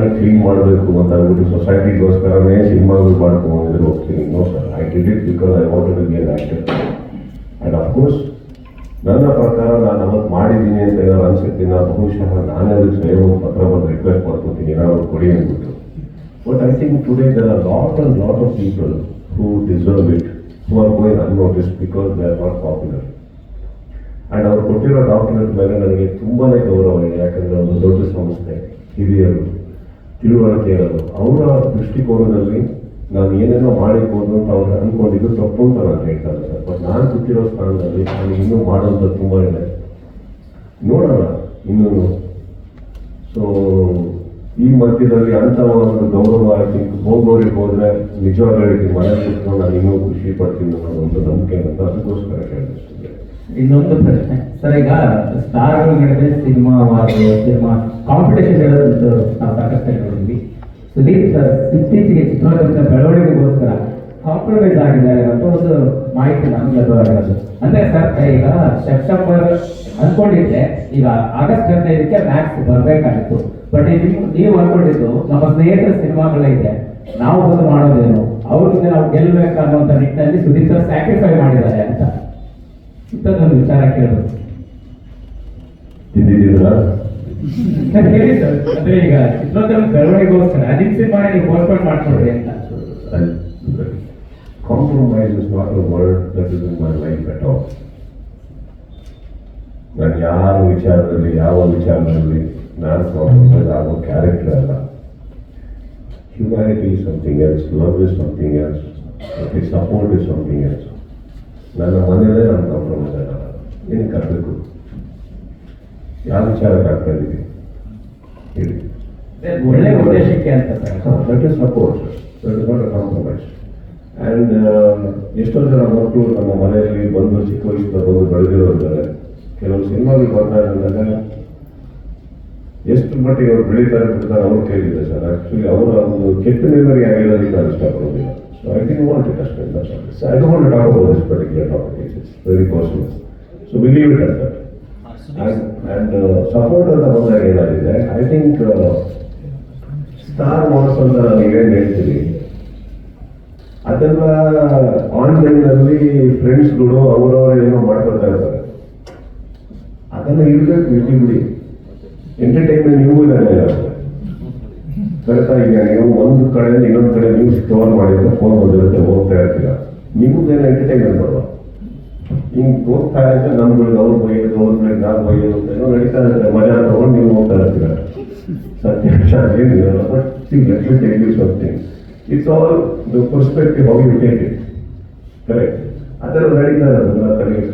ನಾನೇ ಕ್ಲೀನ್ ಮಾಡಬೇಕು ಅಂತ ಅಂದ್ಬಿಟ್ಟು ಸೊಸೈಟಿಗೋಸ್ಕರನೇ ಸಿನಿಮಾಗಳು ಮಾಡ್ಕೊಂಡಿದ್ರೆ ಹೋಗ್ತೀನಿ no sir I did it because I want to be an actor and of course ನನ್ನ ಪ್ರಕಾರ ನಾನು ಅವತ್ತು ಮಾಡಿದ್ದೀನಿ ಅಂತ ಏನಾದ್ರು ಅನ್ಸುತ್ತೆ ನಾನು ಬಹುಶಃ ನಾನೇ ಅದಕ್ಕೆ ಸ್ವಯಂ ಒಂದು ಪತ್ರ ಬಂದು ರಿಕ್ವೆಸ್ಟ್ ಮಾಡ್ಕೊತೀನಿ, ಏನಾದ್ರು ಕೊಡಿ ಅಂದ್ಬಿಟ್ಟು. But I think today there are lot of lot of people who deserve it who are going unnoticed because they are not popular and ಅವ್ರು ಕೊಟ್ಟಿರೋ ಡಾಕ್ಯುಮೆಂಟ್ ಮೇಲೆ ನನಗೆ ತುಂಬಾ ಗೌರವ ಇದೆ, ಯಾಕಂದರೆ ಒಂದು ದೊಡ್ಡ ಸಂಸ್ಥೆ, ಹಿರಿಯರು. ತಿಳುವಳಿಕೆ ಇರೋದು ಅವರ ದೃಷ್ಟಿಕೋನದಲ್ಲಿ ನಾನು ಏನೇನೋ ಮಾಡಿರ್ಬೋದು ಅಂತ ಅವ್ರು ಅನ್ಕೊಂಡಿದ್ದು ತಪ್ಪು ಅಂತ ನಾನು ಹೇಳ್ತಾ ಸರ್ ಬಟ್ ನಾನು ಕೂತಿರೋ ಸ್ಥಾನದಲ್ಲಿ ನಾನು ಇನ್ನೂ ಮಾಡೋದು ತುಂಬ ಇದೆ. ನೋಡೋಣ ಇನ್ನೂ ಸೊ ಈ ಮಧ್ಯದಲ್ಲಿ ಅಂತ ಒಂದು ಗೌರವ ಆಯ್ತು. ಹೋಗೋರಿಗೆ ಹೋದ್ರೆ ನಿಜವಾಗ್ಲೂ ಮನೆ ಕೂತ್ಕೊಂಡು ನಾನು ಇನ್ನೂ ಖುಷಿ ಪಡ್ತೀನಿ ಅನ್ನೋ ಒಂದು ನಂಬಿಕೆ ಅಂತ ಅದಕ್ಕೋಸ್ಕರ. ಇನ್ನೊಂದು ಪ್ರಶ್ನೆ. ಸರ್, ಈಗ ಸ್ಟಾರ್ಗಳ ನಡುವೆ ಸಿನಿಮಾ ಸಿನಿಮಾ ಕಾಂಪಿಟೇಷನ್ ಹೇಳೋದು ನಾವು ಸಾಕಷ್ಟು ನೋಡಿದ್ವಿ ಸುದೀಪ್ ಸರ್, ಇತ್ತೀಚೆಗೆ ಚಿತ್ರರಂಗದ ಬೆಳವಣಿಗೆಗೋಸ್ಕರ ಕಾಂಪ್ರಮೈಸ್ ಆಗಿದ್ದಾರೆ ಅಂತ ಒಂದು ಮಾಹಿತಿ ನಾನು ಲಭ್ಯವಾಗಿರೋದು. ಅಂದ್ರೆ ಸರ್, ಈಗ ಸೆಪ್ಟೆಂಬರ್ ಅನ್ಕೊಂಡಿದ್ದೆ, ಈಗ ಆಗಸ್ಟ್ ಹದಿನೈದಕ್ಕೆ ಮ್ಯಾಕ್ಸ್ ಬರಬೇಕಾಗಿತ್ತು. ಬಟ್ ನೀವು ನೀವು ಅನ್ಕೊಂಡಿದ್ದು ನಮ್ಮ ಸ್ನೇಹಿತರ ಸಿನಿಮಾಗಳಿದೆ ನಾವು ಬಂದು ಮಾಡೋದೇನು? ಅವ್ರಿಗೆ ನಾವು ಗೆಲ್ಲಬೇಕು ನಿಟ್ಟಿನಲ್ಲಿ ಸುದೀಪ್ ಸರ್ ಸ್ಯಾಕ್ರಿಫೈ ಮಾಡಿದ್ದಾರೆ ಅಂತ. ಇಂಥದ್ದೊಂದು ವಿಚಾರ ಕೇಳಬೇಕು. ತಿಂದಿದ್ದೀರಾ ಸರ್ ಹೇಳಿ ಸರ್ ಅಂದ್ರೆ ಈಗ ಚಿತ್ರೋದ್ಯಮ ಬೆಳವಣಿಗೆಗೋಸ್ಕರ ಅಜಿತ್ ಸಿನಿಮಾ ನೀವು ಪೋಸ್ಟ್ಪೋನ್ ಮಾಡ್ಕೊಡ್ರಿ ಅಂತ. Compromise is not a word that is in my life at all ನಾನು ಯಾರ ವಿಚಾರದಲ್ಲಿ ಯಾವ ವಿಚಾರದಲ್ಲಿ ನಾನು ಕಾಂಪ್ರಮೈಸ್ ಆಗೋ ಕ್ಯಾರೆಕ್ಟರ್ ಅಲ್ಲ. Humanity is something else love is something else okay support is something else ನನ್ನ ಮನೆಯಲ್ಲೇ ನಾನು ಕಾಂಪ್ರಮೈಸ್ ಆಗಲ್ಲ ಏನು ಆಗಬೇಕು ಯಾವ ವಿಚಾರಕ್ಕೆ ಆಗ್ತಾ ಇದ್ದೀವಿ ಹೇಳಿ. ಒಳ್ಳೆ ಉದ್ದೇಶಕ್ಕೆ ಅಂತ sir that is support that is not a compromise and ಎಷ್ಟೋ ಜನ ಮಕ್ಕಳು ನಮ್ಮ ಮನೆಯಲ್ಲಿ ಬಂದು ಚಿಕ್ಕ ವಯಸ್ಸಿಂದ ಬಂದು ಬೆಳೆದಿರೋರಿದ್ದಾರೆ ಕೆಲವು ಸಿನಿಮಾಗಳು ಬರ್ತಾ ಇದ್ದಾಗ ಎಷ್ಟು ಮಟ್ಟಿಗೆ ಅವ್ರು ಬೆಳೀತಾರೆ ಅಂತ ಅವ್ರು ಕೇಳಿದ್ದೆ ಸರ್. ಆ್ಯಕ್ಚುಲಿ ಅವರ ಒಂದು ಕೆಟ್ಟ ಮೆಮೊರಿ ಆಗಿರೋದಕ್ಕೆ ನಾನು ಇಷ್ಟಪಡೋದಿಲ್ಲ. So I think want it ಅಷ್ಟೇ so I don't talk about this particular topic it's very personal so believe it ಅಂತ ಆ್ಯಂಡ್ ಸಪೋರ್ಟ್ ಅಂತ ಬಂದಾಗ ಏನಾಗಿದೆ? ಐ ಥಿಂಕ್ ಸ್ಟಾರ್ ವಾರ್ಸ್ ಅಂತ ನಾನು ಏನು ಹೇಳ್ತೀನಿ ಅದೆಲ್ಲ ಆನ್ಲೈನಲ್ಲಿ ಫ್ರೆಂಡ್ಸ್ಗಳು ಅವರವರ ಏನೋ ಮಾಡ್ಕೊಳ್ತಾ ಇರ್ತಾರೆ. ಅದೆಲ್ಲ ಇರ್ಬೇಕು ಬಿಟ್ಟು ಬಿಡಿ. ಎಂಟರ್ಟೈನ್ಮೆಂಟ್ ನೀವು ಇದಾರೆ ಕರೆಕ್ಟಾ ಇದೆಯಾ ನೀವು ಒಂದು ಕಡೆಯಿಂದ ಇನ್ನೊಂದು ಕಡೆ ನ್ಯೂಸ್ ಕವರ್ ಮಾಡಿದ್ರೆ ಫೋನ್ ಬಂದಿರುತ್ತೆ, ಹೋಗ್ತಾ ಇರ್ತೀರ. ನಿಮ್ಗೇನು ಎಂಟರ್ಟೈನ್ಮೆಂಟ್ ಬರುವ ಹಿಂಗೆ ಹೋಗ್ತಾ ಇದ್ರೆ ನಮ್ಗಳಿಗೆ ಅವ್ರು ಬೈಯೋದು ಅವ್ರ ಮೇಲೆ ನಾನು ಬೈಯೋದು ಅಂತ ಏನೋ ನಡೀತಾ ಇರುತ್ತೆ. ಮಜಾ ತಗೊಂಡು ನೀವು ಹೋಗ್ತಾ ಇರ್ತೀರ. ಸತ್ಯಾಂಶ ಏನಿರಲ್ಲ but see let me something it's all the perspective how you take it correct ಅದರ ನಡೀತಾ ಇರೋದನ್ನ ತಲೆಗೆ